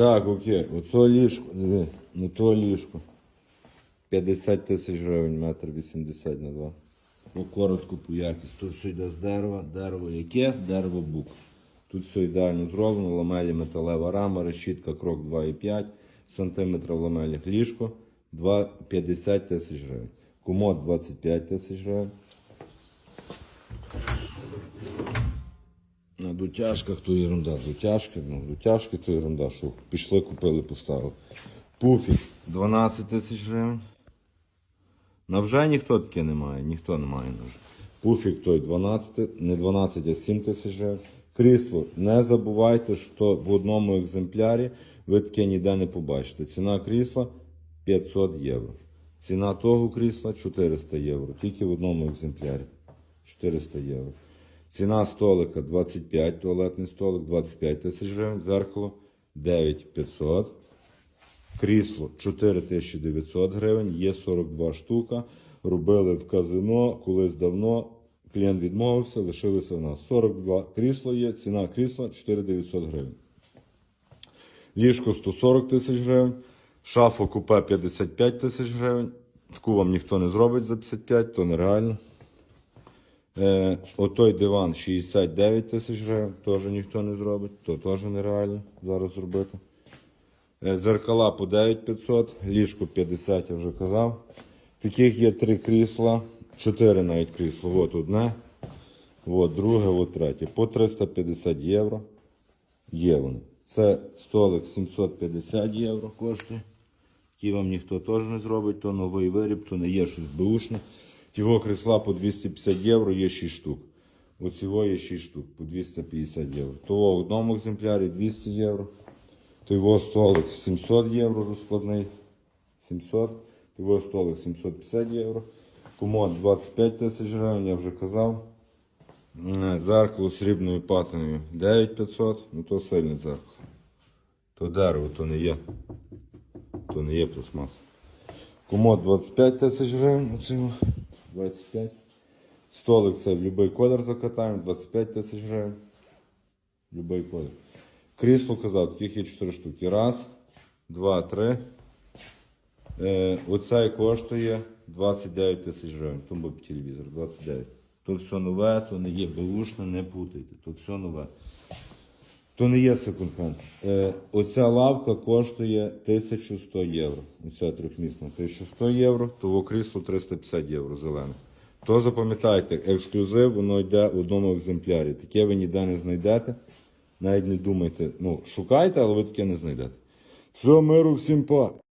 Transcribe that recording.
Так, окей. Оце ліжко, на то ліжко. 50 тисяч гривень, метр 80 на 2. Ну, коротко по якість. Тут все йде з дерева. Дерево яке? Дерево бук. Тут все ідеально зроблено, ламелі металева рама, решітка крок 2,5 см в ламелях ліжко 2, 50 тисяч гривень. Комод 25 тисяч гривень. На дотяжках то ерунда, дотяжки, ну, дотяжки то ерунда, що пішли, купили, поставили. Пуфік 12 тисяч гривень. На вже ніхто таке не має, ніхто не має на вже. Пуфік той 12, не 12, а 7 тисяч гривень. Крісло, не забувайте, що в одному екземплярі ви таке ніде не побачите. Ціна крісла 500 євро. Ціна того крісла 400 євро. Тільки в одному екземплярі. 400 євро. Ціна столика 25, туалетний столик 25 тисяч гривень, зеркало 9500. Крісло 4900 гривень, є 42 штука. Робили в казино колись давно. Клієнт відмовився, лишилися в нас. 42 крісло є, ціна крісла 4900 гривень. Ліжко 140 тисяч гривень, шафа купе 55 тисяч гривень. Таку вам ніхто не зробить за 55, то нереально. Е, отой диван 69 тисяч гривень, теж ніхто не зробить, то теж нереально зараз зробити. Е, Зеркала по 9500, ліжко 50, я вже казав. Таких є три крісла, чотири навіть крісла. От одне, от друге, от третє. По 350 євро. Є вони. Це столик 750 євро коштує. Ті вам ніхто теж не зробить, то новий виріб, то не є щось беушне. Тього крісла по 250 євро є 6 штук. Оцього є 6 штук по 250 євро. Того в одному екземплярі 200 євро. Того столик 700 євро розкладний. 700. Того столик 750 євро. Комод 25 тисяч гривень, я вже казав. Зеркало з срібною патиною 9500. Ну то сильне зеркало. То дерево, то не є. То не є пластмаса. Комод 25 тисяч гривень. Оцього. 25. Столик це в будь-який колір закатаємо, 25 тисяч гривень. Любий колір. Крісло казав, таких є 4 штуки. Раз, два, три. Е, оцей коштує 29 тисяч гривень. Тумбо телевізор 29. То все нове, то не є беушне, не путайте. То все нове. То не є секонд-хенд. Е, оця лавка коштує 1100 євро. Оця трьохмісна 1100 євро, того крісло 350 євро зелене. То запам'ятайте, ексклюзив, воно йде в одному екземплярі. Таке ви ніде не знайдете. Навіть не думайте, ну, шукайте, але ви таке не знайдете. Все, миру всім па.